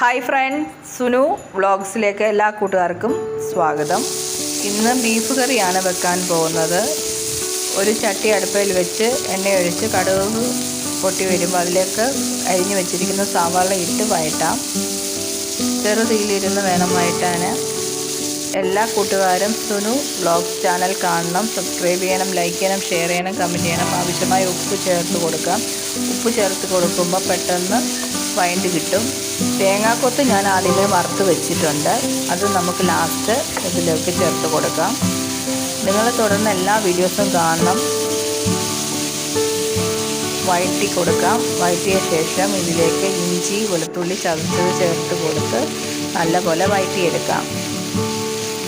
Hi front Sunu വ്ളോഗ്സിലേക്ക് എല്ലാ കൂട്ടുകാർക്കും സ്വാഗതം. ഇന്ന് ബീഫ് കറിയാണ് വെക്കാൻ പോകുന്നത്. ഒരു ചട്ടി അടുപ്പയിൽ വെച്ച് എണ്ണയൊഴിച്ച് കടുക് പൊട്ടി വരുമ്പോൾ അതിലേക്ക് അരിഞ്ഞു വെച്ചിരിക്കുന്ന സവാള ഇട്ട് വയറ്റാം ചെറുതീയിലിരുന്ന് വേണം വയറ്റാൻ എല്ലാ കൂട്ടുകാരും സുനു വ്ളോഗ്സ് ചാനൽ കാണണം. സബ്സ്ക്രൈബ് ചെയ്യണം ലൈക്ക് ചെയ്യണം ഷെയർ ചെയ്യണം കമന്റ് ചെയ്യണം. ആവശ്യമായ ഉപ്പ് ചേർത്ത് കൊടുക്കാം. ഉപ്പ് ചേർത്ത് കൊടുക്കുമ്പോൾ പെട്ടെന്ന് വൈൻഡ് കിട്ടും. തേങ്ങാക്കൊത്ത് ഞാൻ ആദ്യമേ വറുത്ത് വെച്ചിട്ടുണ്ട്. അത് നമുക്ക് ലാസ്റ്റ് ഇതിലേക്ക് ചേർത്ത് കൊടുക്കാം. നിങ്ങൾ തുടർന്ന് എല്ലാ വീഡിയോസും കാണണം. വഴറ്റി കൊടുക്കാം. വഴറ്റിയ ശേഷം ഇതിലേക്ക് ഇഞ്ചി വെളുത്തുള്ളി ചതച്ചത് ചേർത്ത് കൊടുത്ത് നല്ലപോലെ വഴറ്റിയെടുക്കാം.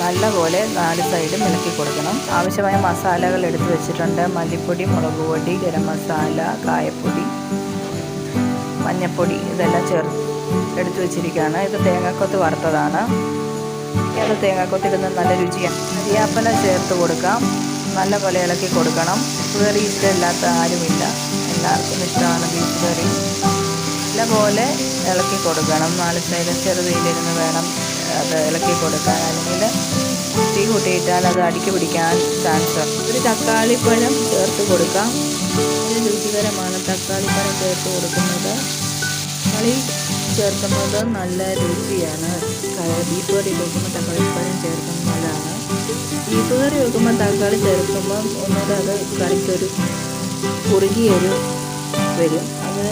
നല്ലപോലെ നാല് സൈഡും ഇളക്കി കൊടുക്കണം. ആവശ്യമായ മസാലകൾ എടുത്തു വെച്ചിട്ടുണ്ട്. മല്ലിപ്പൊടി മുളക് പൊടി ഗരം മസാല കായപ്പൊടി. മഞ്ഞൾപ്പൊടി ഇതെല്ലാം ചേർത്ത് എടുത്തു വെച്ചിരിക്കുകയാണ്. ഇത് തേങ്ങാക്കൊത്ത് വറുത്തതാണ്. അത് തേങ്ങാക്കൊത്ത് ഇടുന്നത് നല്ല രുചിയാണ് കരിയാപ്പല ചേർത്ത് കൊടുക്കാം. നല്ല പോലെ ഇളക്കി കൊടുക്കണം. കറി ഇഷ്ടമില്ലാത്ത ആരുമില്ല. എല്ലാവർക്കും ഇഷ്ടമാണ് ബീഫ് കറി. നല്ലപോലെ ഇളക്കി കൊടുക്കണം. നാല് സൈഡ് ചെറുതീലിരുന്ന് വേണം. അത് ഇളക്കി കൊടുക്കാൻ അല്ലെങ്കിൽ തീ കൂട്ടിയിട്ടാൽ അത് അടിക്ക് പിടിക്കാൻ ചാൻസ് ഒരു തക്കാളിപ്പഴം ചേർത്ത് കൊടുക്കാം. ഇത് രുചികരമാണ് തക്കാളിപ്പഴം ചേർത്ത് കൊടുക്കുന്നത്. കളി ചേർക്കുന്നത് നല്ല രുചിയാണ്. ബീഫ് കറി വെക്കുമ്പോൾ തക്കാളിപ്പഴം ചേർക്കുന്നത് നല്ലതാണ്. ബീഫ് കറി വെക്കുമ്പോൾ തക്കാളി ചേർക്കുമ്പോൾ ഒന്നുകൂടെ അത് കറിക്കൊരു കുറുകിയൊരു വരും. അത്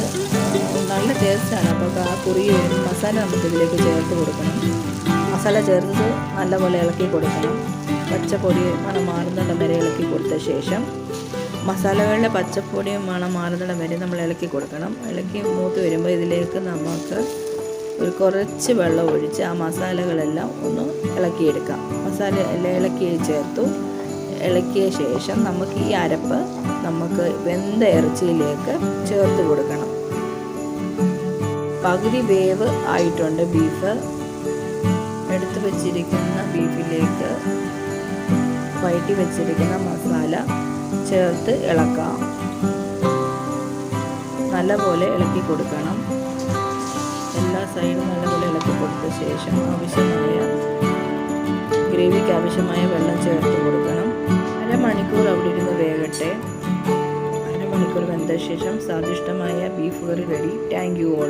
നല്ല ടേസ്റ്റാണ് അപ്പോൾ ആ കുറുകി മസാല നമുക്ക് ഇതിലേക്ക് ചേർത്ത് കൊടുക്കണം. മസാല ചേർത്ത് നല്ലപോലെ ഇളക്കി കൊടുക്കണം. പച്ചപ്പൊടി മണം മാറുന്നിടം വരെ ഇളക്കി കൊടുത്ത ശേഷം മസാലകളുടെ പച്ചപ്പൊടി മണം മാറുന്നിടം വരെ നമ്മൾ ഇളക്കി കൊടുക്കണം. ഇളക്കി മൂത്ത് വരുമ്പോൾ ഇതിലേക്ക് നമുക്ക് ഒരു കുറച്ച് വെള്ളം ഒഴിച്ച് ആ മസാലകളെല്ലാം ഒന്ന് ഇളക്കിയെടുക്കാം. മസാല എല്ലാം ഇളക്കി ചേർത്തു. ഇളക്കിയ ശേഷം നമുക്ക് ഈ അരപ്പ് നമുക്ക് വെന്ത ഇറച്ചിയിലേക്ക് ചേർത്ത് കൊടുക്കണം. പകുതി വേവ് ആയിട്ടുണ്ട് ബീഫ്. വച്ചിരിക്കുന്ന ബീഫിലേക്ക് വഴറ്റി വെച്ചിരിക്കുന്ന മസാല ചേർത്ത് ഇളക്കാം. നല്ലപോലെ ഇളക്കി കൊടുക്കണം. എല്ലാ സൈഡും നല്ലപോലെ ഇളക്കി കൊടുത്ത ശേഷം ആവശ്യമായ ഗ്രേവിക്ക് ആവശ്യമായ വെള്ളം ചേർത്ത് കൊടുക്കണം. അരമണിക്കൂർ അവിടെ ഇരുന്ന് വേകട്ടെ അരമണിക്കൂർ വെന്ത ശേഷം സ്വാദിഷ്ടമായ ബീഫ് കറി റെഡി താങ്ക് യു ഓൾ